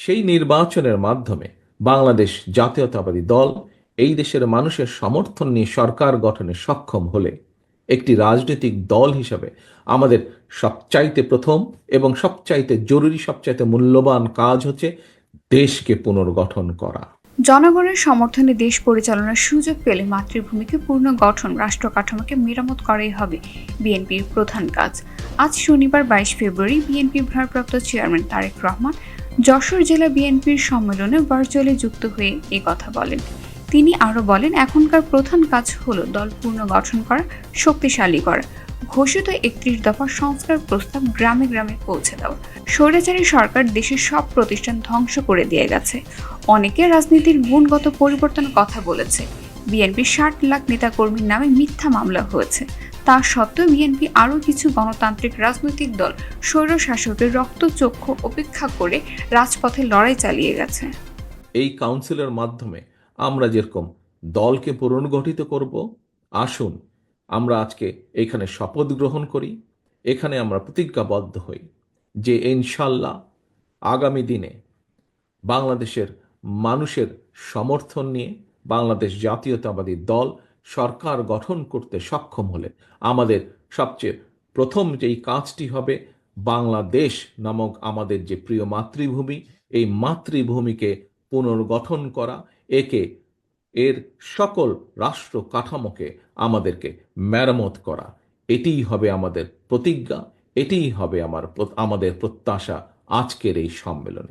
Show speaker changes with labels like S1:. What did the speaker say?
S1: সেই নির্বাচনের মাধ্যমে বাংলাদেশ জাতীয়তাবাদী দল এই দেশের মানুষের সমর্থন নিয়ে সরকার গঠনে সক্ষম হলে একটি রাজনৈতিক দল হিসাবে আমাদের সবচাইতে প্রথম এবং সবচাইতে জরুরি, সবচাইতে মূল্যবান কাজ হচ্ছে দেশকে পুনর্গঠন করা।
S2: জনগণের সমর্থনে দেশ পরিচালনার সুযোগ পেলে মাতৃভূমিকে পূর্ণ গঠন, রাষ্ট্র কাঠামোকে মেরামত করাই হবে বিএনপির প্রধান কাজ। আজ শনিবার বাইশ ফেব্রুয়ারি বিএনপির ভারপ্রাপ্ত চেয়ারম্যান তারেক রহমান যশোর জেলা বিএনপির সম্মেলনে ভার্চুয়ালি যুক্ত হয়ে এ কথা বলেন। তিনি আরও বলেন, এখনকার প্রধান কাজ হল দল পুনর্গঠন করা, শক্তিশালী করা। ঘোষিত একত্রিশ দফা সংস্কার প্রস্তাব গ্রামে গ্রামে পৌঁছে দেওয়া স্বৈরাচারী সরকার দেশের সব প্রতিষ্ঠান ধ্বংস করে দিয়ে গেছে। অনেকে রাজনীতির গুণগত পরিবর্তনের কথা বলেছে। বিএনপির ষাট লাখ নেতাকর্মীর নামে মিথ্যা মামলা হয়েছে। তা সত্ত্বেও বিএনপি আরও কিছু গণতান্ত্রিক রাজনৈতিক দল স্বৈর শাসকের রক্তচক্ষু উপেক্ষা করে রাজপথে লড়াই চালিয়ে গেছে।
S1: এই কাউন্সিলের মাধ্যমে আমরা যেরকম দলকে পুনর্গঠিত করব, আসুন আমরা আজকে এখানে শপথ গ্রহণ করি, এখানে আমরা প্রতিজ্ঞাবদ্ধ হই যে ইনশাল্লাহ আগামী দিনে বাংলাদেশের মানুষের সমর্থন নিয়ে বাংলাদেশ জাতীয়তাবাদী দল সরকার গঠন করতে সক্ষম হলে আমাদের সবচেয়ে প্রথম যেই কাজটি হবে, বাংলাদেশ নামক আমাদের যে প্রিয় মাতৃভূমি, এই মাতৃভূমিকে পুনর্গঠন করা, একে এর সকল রাষ্ট্র কাঠামোকে আমাদেরকে মেরামত করা। এটিই হবে আমাদের প্রতিজ্ঞা, এটিই হবে আমার আমাদের প্রত্যাশা আজকের এই সম্মেলনে।